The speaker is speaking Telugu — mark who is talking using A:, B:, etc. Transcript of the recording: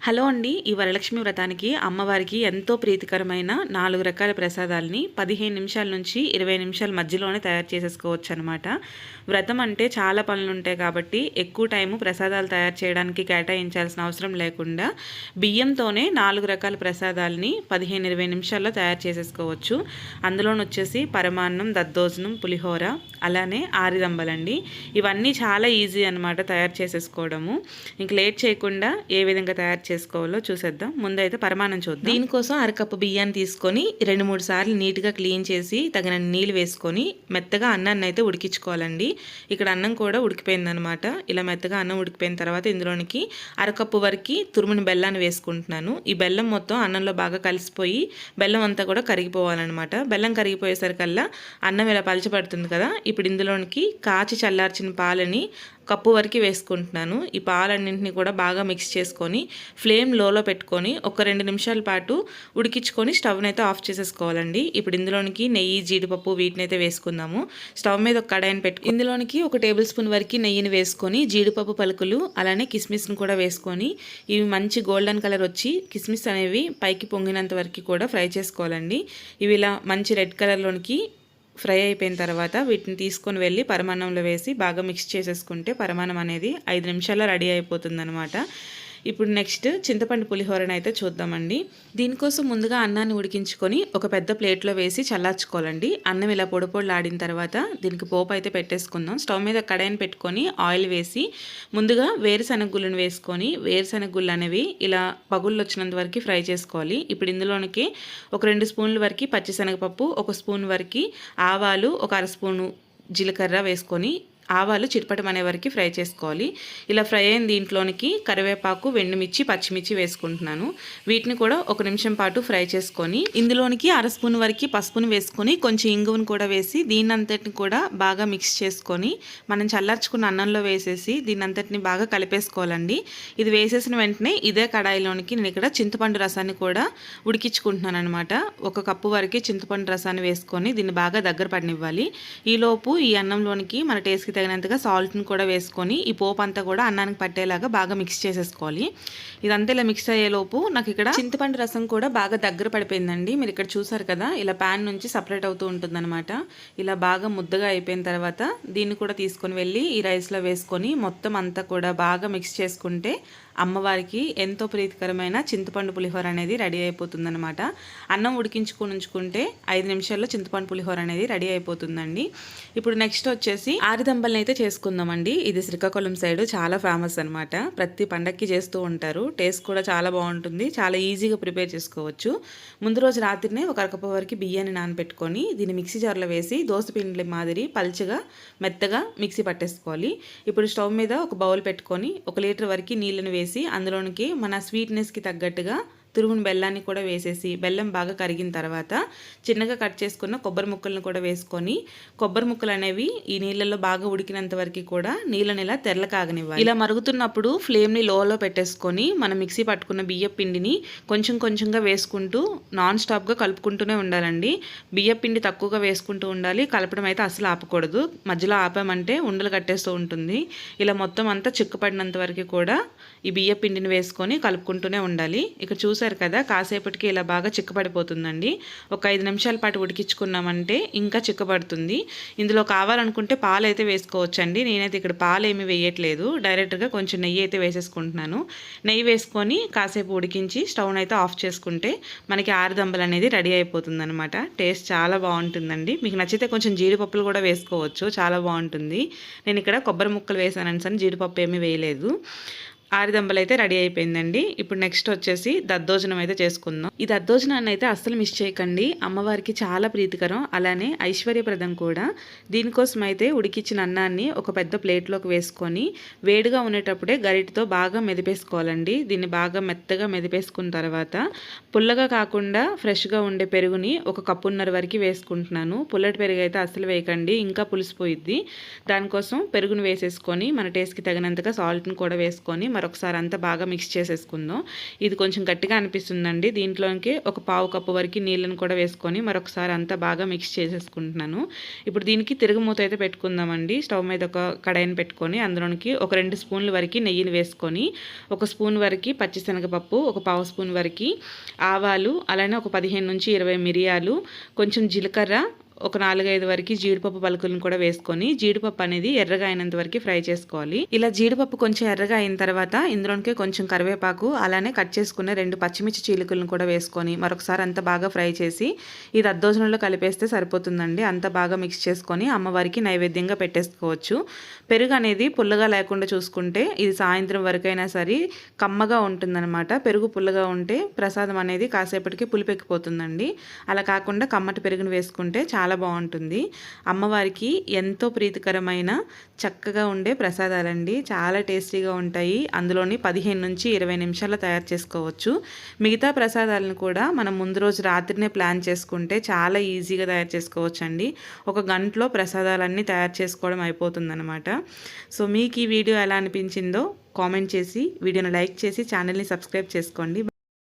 A: హలో అండి ఈ వరలక్ష్మి వ్రతానికి అమ్మవారికి ఎంతో ప్రీతికరమైన నాలుగు రకాల ప్రసాదాలని పదిహేను నిమిషాల నుంచి ఇరవై నిమిషాల మధ్యలోనే తయారు చేసేసుకోవచ్చు అనమాట వ్రతం అంటే చాలా పనులు ఉంటాయి కాబట్టి ఎక్కువ టైము ప్రసాదాలు తయారు చేయడానికి కేటాయించాల్సిన అవసరం లేకుండా బియ్యంతోనే నాలుగు రకాల ప్రసాదాలని పదిహేను ఇరవై నిమిషాల్లో తయారు చేసేసుకోవచ్చు. అందులోనొచ్చేసి పరమాన్నం దద్దోజనం పులిహోర అలానే ఆరిదంబలండి. ఇవన్నీ చాలా ఈజీ అనమాట తయారు చేసేసుకోవడము. ఇంక లేట్ చేయకుండా ఏ విధంగా తయారు చేసుకోవాలో చూసేద్దాం. ముందైతే పరిమాణం చూద్దాం. దీనికోసం అరకప్పు బియ్యాన్ని తీసుకొని రెండు మూడు సార్లు నీట్గా క్లీన్ చేసి తగిన నీళ్ళు వేసుకొని మెత్తగా అన్నాన్ని అయితే ఉడికించుకోవాలండి. ఇక్కడ అన్నం కూడా ఉడికిపోయిందనమాట ఇలా మెత్తగా అన్నం ఉడికిపోయిన తర్వాత ఇందులోనికి అరకప్పు వరకు తురుముని బెల్లాన్ని వేసుకుంటున్నాను. ఈ బెల్లం మొత్తం అన్నంలో బాగా కలిసిపోయి బెల్లం అంతా కూడా కరిగిపోవాలన్నమాట. బెల్లం కరిగిపోయేసరికల్లా అన్నం ఇలా పలచబడుతుంది కదా ఇప్పుడు ఇందులోనికి కాచి చల్లార్చిన పాలని కప్పు వరకు వేసుకుంటున్నాను. ఈ పాలన్నింటినీ కూడా బాగా మిక్స్ చేసుకొని ఫ్లేమ్ లోలో పెట్టుకొని ఒక రెండు నిమిషాల పాటు ఉడికించుకొని స్టవ్ని అయితే ఆఫ్ చేసేసుకోవాలండి. ఇప్పుడు ఇందులోనికి నెయ్యి జీడిపప్పు వీటిని అయితే వేసుకుందాము. స్టవ్ మీద ఒక కడాయిని పెట్టు ఇందులోనికి ఒక టేబుల్ స్పూన్ వరకు నెయ్యిని వేసుకొని జీడిపప్పు పలుకులు అలానే కిస్మిస్ని కూడా వేసుకొని ఇవి మంచి గోల్డెన్ కలర్ వచ్చి కిస్మిస్ అనేవి పైకి పొంగినంత వరకు కూడా ఫ్రై చేసుకోవాలండి. ఇవి ఇలా మంచి రెడ్ కలర్లోనికి ఫ్రై అయిపోయిన తర్వాత వీటిని తీసుకొని వెళ్ళి పరమాన్నంలో వేసి బాగా మిక్స్ చేసేసుకుంటే పరమాన్నం అనేది ఐదు నిమిషాల్లో రెడీ అయిపోతుంది అనమాట ఇప్పుడు నెక్స్ట్ చింతపండు పులిహోరని అయితే చూద్దామండి. దీనికోసం ముందుగా అన్నాన్ని ఉడికించుకొని ఒక పెద్ద ప్లేట్లో వేసి చల్లార్చుకోవాలండి. అన్నం ఇలా పొడి పొడిలాడిన తర్వాత దీనికి పోపు అయితే పెట్టేసుకుందాం. స్టవ్ మీద కడాయిని పెట్టుకొని ఆయిల్ వేసి ముందుగా వేరుశనగ గుళ్ళను వేసుకొని వేరుశనగ గుళ్ళు అనేవి ఇలా పగుళ్ళు వచ్చినంత వరకు ఫ్రై చేసుకోవాలి. ఇప్పుడు ఇందులోనికి ఒక రెండు స్పూన్ల వరకు పచ్చిశనగపప్పు ఒక స్పూన్ వరకు ఆవాలు ఒక అర స్పూను జీలకర్ర వేసుకొని ఆవాలు చిటపటం అనే వరకు ఫ్రై చేసుకోవాలి. ఇలా ఫ్రై అయిన దీంట్లోనికి కరివేపాకు వెండుమిర్చి పచ్చిమిర్చి వేసుకుంటున్నాను. వీటిని కూడా ఒక నిమిషం పాటు ఫ్రై చేసుకొని ఇందులోనికి అర స్పూన్ వరకు పసుపును వేసుకొని కొంచెం ఇంగువను కూడా వేసి దీని అంతటిని కూడా బాగా మిక్స్ చేసుకొని మనం చల్లార్చుకున్న అన్నంలో వేసేసి దీని అంతటిని బాగా కలిపేసుకోవాలండి. ఇది వేసేసిన వెంటనే ఇదే కడాయిలోనికి నేను ఇక్కడ చింతపండు రసాన్ని కూడా ఉడికించుకుంటున్నాను అనమాట ఒక కప్పు వరకు చింతపండు రసాన్ని వేసుకొని దీన్ని బాగా దగ్గర పడినివ్వాలి. ఈలోపు ఈ అన్నంలోనికి మన టేస్ట్కి తగినంతగా సాల్ట్ని కూడా వేసుకొని ఈ పోపు అంతా కూడా అన్నానికి పట్టేలాగా బాగా మిక్స్ చేసేసుకోవాలి. ఇదంతా ఇలా మిక్స్ అయ్యేలోపు నాకు ఇక్కడ చింతపండు రసం కూడా బాగా దగ్గర పడిపోయిందండి. మీరు ఇక్కడ చూసారు కదా ఇలా ప్యాన్ నుంచి సపరేట్ అవుతూ ఉంటుందన్నమాట. ఇలా బాగా ముద్దగా అయిపోయిన తర్వాత దీన్ని కూడా తీసుకొని వెళ్ళి ఈ రైస్లో వేసుకొని మొత్తం అంతా కూడా బాగా మిక్స్ చేసుకుంటే అమ్మవారికి ఎంతో ప్రీతికరమైన చింతపండు పులిహోర అనేది రెడీ అయిపోతుందనమాట అన్నం ఉడికించుకొని ఉంచుకుంటే ఐదు నిమిషాల్లో చింతపండు పులిహోర అనేది రెడీ అయిపోతుందండి. ఇప్పుడు నెక్స్ట్ వచ్చేసి ఆరిదంబల్ని అయితే చేసుకుందామండి. ఇది శ్రీకాకుళం సైడ్ చాలా ఫేమస్ అనమాట ప్రతి పండక్కి చేస్తూ ఉంటారు. టేస్ట్ కూడా చాలా బాగుంటుంది. చాలా ఈజీగా ప్రిపేర్ చేసుకోవచ్చు. ముందు రోజు రాత్రినే ఒక అరకప్ప వరకు బియ్యాన్ని నానబెట్టుకొని దీన్ని మిక్సీ జార్లో వేసి దోశ పిండి మాదిరి పల్చగా మెత్తగా మిక్సీ పట్టేసుకోవాలి. ఇప్పుడు స్టవ్ మీద ఒక బౌల్ పెట్టుకొని ఒక లీటర్ వరకు నీళ్ళని వేసి వేసి అందులోనికి మన స్వీట్నెస్కి తగ్గట్టుగా తురుగుని బెల్లాన్ని కూడా వేసేసి బెల్లం బాగా కరిగిన తర్వాత చిన్నగా కట్ చేసుకున్న కొబ్బరి ముక్కలను కూడా వేసుకొని కొబ్బరి ముక్కలు అనేవి ఈ నీళ్ళల్లో బాగా ఉడికినంత వరకు కూడా నీళ్ళని ఇలా తెరల కాగనివ్వాలి ఇలా మరుగుతున్నప్పుడు ఫ్లేమ్ని లోలో పెట్టేసుకొని మనం మిక్సీ పట్టుకున్న బియ్య పిండిని కొంచెం కొంచెంగా వేసుకుంటూ నాన్ స్టాప్గా కలుపుకుంటూనే ఉండాలండి. బియ్య పిండి తక్కువగా వేసుకుంటూ ఉండాలి. కలపడం అయితే అసలు ఆపకూడదు. మధ్యలో ఆపామంటే ఉండలు కట్టేస్తూ ఉంటుంది. ఇలా మొత్తం అంతా చిక్కపడినంత వరకు కూడా ఈ బియ్య పిండిని వేసుకొని కలుపుకుంటూనే ఉండాలి. ఇక్కడ చూసారు చూసారు కదా కాసేపటికి ఇలా బాగా చిక్కబడిపోతుందండి. ఒక ఐదు నిమిషాల పాటు ఉడికించుకున్నామంటే ఇంకా చిక్కబడుతుంది. ఇందులో కావాలనుకుంటే పాలు అయితే వేసుకోవచ్చండి. నేనైతే ఇక్కడ పాలు ఏమి వేయట్లేదు. డైరెక్ట్గా కొంచెం నెయ్యి అయితే వేసేసుకుంటున్నాను. నెయ్యి వేసుకొని కాసేపు ఉడికించి స్టవ్ని అయితే ఆఫ్ చేసుకుంటే మనకి ఆరుదంబలు అనేది రెడీ అయిపోతుందనమాట టేస్ట్ చాలా బాగుంటుందండి. మీకు నచ్చితే కొంచెం జీడిపప్పులు కూడా వేసుకోవచ్చు. చాలా బాగుంటుంది. నేను ఇక్కడ కొబ్బరి ముక్కలు వేసానని సరే జీడిపప్పు ఏమీ వేయలేదు. ఆరిదంబలు అయితే రెడీ అయిపోయిందండి. ఇప్పుడు నెక్స్ట్ వచ్చేసి దద్దోజనం అయితే చేసుకుందాం. ఈ దద్దోజనాన్ని అయితే అస్సలు మిస్ చేయకండి. అమ్మవారికి చాలా ప్రీతికరం. అలానే ఐశ్వర్యప్రదం కూడా. దీనికోసం అయితే ఉడికిచ్చిన అన్నాన్ని ఒక పెద్ద ప్లేట్లోకి వేసుకొని వేడిగా ఉండేటప్పుడే గరిటితో బాగా మెదిపేసుకోవాలండి. దీన్ని బాగా మెత్తగా మెదిపేసుకున్న తర్వాత పుల్లగా కాకుండా ఫ్రెష్గా ఉండే పెరుగుని ఒక కప్పున్నర వరకు వేసుకుంటున్నాను. పుల్లటి పెరుగు అయితే అస్సలు వేయకండి. ఇంకా పులిసిపోయిద్ది. దానికోసం పెరుగును వేసేసుకొని మన టేస్ట్కి తగినంతగా సాల్ట్ని కూడా వేసుకొని మరొకసారి అంతా బాగా మిక్స్ చేసేసుకుందాం. ఇది కొంచెం గట్టిగా అనిపిస్తుందండి. దీంట్లోకి ఒక పావు కప్పు వరకు నీళ్ళని కూడా వేసుకొని మరొకసారి అంతా బాగా మిక్స్ చేసేసుకుంటున్నాను. ఇప్పుడు దీనికి తిరుగుమూత అయితే పెట్టుకుందామండి. స్టవ్ మీద ఒక కడాయిని పెట్టుకొని అందులోనికి ఒక రెండు స్పూన్ల వరకు నెయ్యిని వేసుకొని ఒక స్పూన్ వరకు పచ్చిశనగపప్పు ఒక పావు స్పూన్ వరకు ఆవాలు అలానే ఒక పదిహేను నుంచి ఇరవై మిరియాలు కొంచెం జీలకర్ర ఒక నాలుగైదు వరకు జీడిపప్పు పలుకులను కూడా వేసుకొని జీడిపప్పు అనేది ఎర్రగా అయినంత వరకు ఫ్రై చేసుకోవాలి. ఇలా జీడిపప్పు కొంచెం ఎర్రగా అయిన తర్వాత ఇందులోకి కొంచెం కరివేపాకు అలానే కట్ చేసుకున్న రెండు పచ్చిమిర్చి చీలికలను కూడా వేసుకొని మరొకసారి అంత బాగా ఫ్రై చేసి ఇది అద్దోజనంలో కలిపేస్తే సరిపోతుందండి. అంత బాగా మిక్స్ చేసుకొని అమ్మవారికి నైవేద్యంగా పెట్టేసుకోవచ్చు. పెరుగు అనేది పుల్లగా లేకుండా చూసుకుంటే ఇది సాయంత్రం వరకైనా సరే కమ్మగా ఉంటుందన్నమాట. పెరుగు పుల్లగా ఉంటే ప్రసాదం అనేది కాసేపటికి పులిపెక్కిపోతుందండి. అలా కాకుండా కమ్మటి పెరుగును వేసుకుంటే చాలా చాలా బాగుంటుంది. అమ్మవారికి ఎంతో ప్రీతికరమైన చక్కగా ఉండే ప్రసాదాలండి. చాలా టేస్టీగా ఉంటాయి. అందులోని పదిహేను నుంచి ఇరవై నిమిషాల్లో తయారు చేసుకోవచ్చు. మిగతా ప్రసాదాలను కూడా మనం ముందు రోజు రాత్రినే ప్లాన్ చేసుకుంటే చాలా ఈజీగా తయారు చేసుకోవచ్చు అండి ఒక గంటలో ప్రసాదాలన్నీ తయారు చేసుకోవడం అయిపోతుందన్నమాట. సో మీకు ఈ వీడియో ఎలా అనిపించిందో కామెంట్ చేసి వీడియోను లైక్ చేసి ఛానల్ని సబ్స్క్రైబ్ చేసుకోండి.